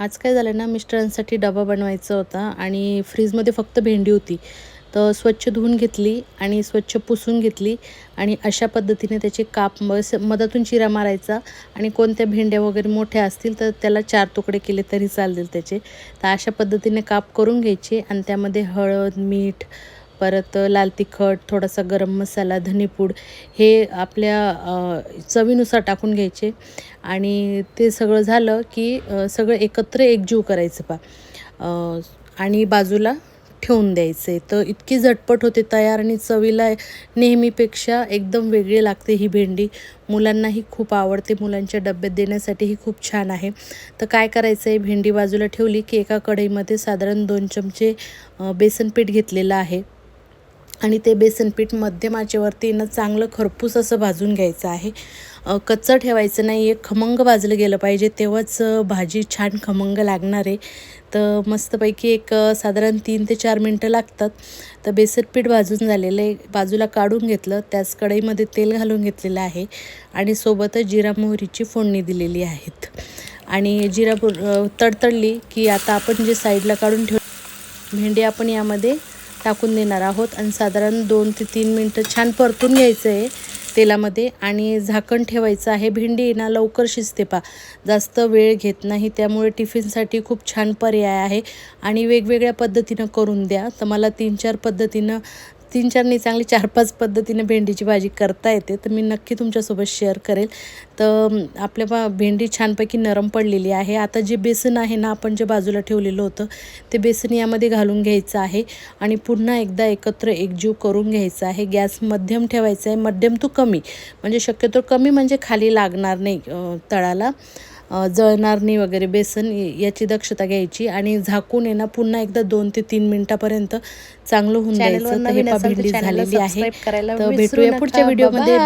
आज काय झालं ना मिस्टरांसाठी डबा बनवायचा होता आणि फ्रीजमध्ये फक्त भेंडी होती. तर स्वच्छ धुवून घेतली आणि स्वच्छ पुसून घेतली आणि अशा पद्धतीने त्याचे काप मस मधातून चिरा मारायचा आणि कोणत्या भेंड्या वगैरे मोठ्या असतील तर त्याला चार तुकडे केले तरी चालतील त्याचे. तर अशा पद्धतीने काप करून घ्यायचे आणि त्यामध्ये हळद मीठ परत लाल तिखट थोडासा गरम मसाला धनेपूड हे आपल्या चवीनुसार टाकून घ्यायचे. आणि ते सगळं झालं की सगळं एकत्र एकजीव करायचं पा. आणि बाजूला ठेवून द्यायचे. तर इतकी झटपट होते तयार आणि चवीला नेहमीपेक्षा एकदम वेगळी लागते ही भेंडी. मुलांनाही खूप आवडते. मुलांच्या डब्यात देण्यासाठीही खूप छान आहे. तर काय करायचं आहे भेंडी बाजूला ठेवली की एका कढईमध्ये साधारण दोन चमचे बेसन पीठ घेतलेलं आहे. आणि ते बेसनपीठ मध्यम ना चांगलं खरपूस असं भाजून घ्यायचं आहे. कच्चं ठेवायचं नाही आहे खमंग भाजलं गेलं पाहिजे तेव्हाच भाजी छान खमंग लागणार आहे. तर मस्तपैकी एक साधारण तीन ते चार मिनटं लागतात. तर बेसनपीठ भाजून झालेलं आहे. बाजूला काढून घेतलं त्याच कढईमध्ये तेल घालून घेतलेलं आहे आणि सोबतच जिरा मोहरीची फोडणी दिलेली आहेत. आणि जिरा तडतडली की आता आपण जे साईडला काढून ठेव भेंडी आपण यामध्ये टाकून देणार आहोत आणि साधारण दोन ते तीन मिनटं छान परतून घ्यायचं आहे तेलामध्ये आणि झाकण ठेवायचं आहे. भेंडी ना लवकर शिजते पा. जास्त वेळ घेत नाही त्यामुळे टिफिनसाठी खूप छान पर्याय आहे. आणि वेगवेगळ्या पद्धतीनं करून द्या. तर मला तीन चार पद्धतीनं तीन चार नाही चांगली चार पाच पद्धतीने भेंडीची भाजी करता येते. तर मी नक्की तुमच्यासोबत शेअर करेल. तर आपल्या बा भेंडी छानपैकी नरम पडलेली आहे. आता जे बेसन आहे ना आपण जे बाजूला ठेवलेलं होतं ते बेसन यामध्ये घालून घ्यायचं आहे आणि पुन्हा एकदा एकत्र एकजीव करून घ्यायचं आहे. गॅस मध्यम ठेवायचा आहे. मध्यम टू कमी. म्हणजे शक्यतो कमी म्हणजे खाली लागणार नाही तळाला. जळणार नाही वगैरे बेसन याची दक्षता घ्यायची आणि झाकून ना पुन्हा एकदा दोन ते तीन मिनिटापर्यंत चांगलं होऊन द्यायचं तर हे चॅनलला झालेली आहे. तर भेटूया पुढच्या. व्हिडिओमध्ये.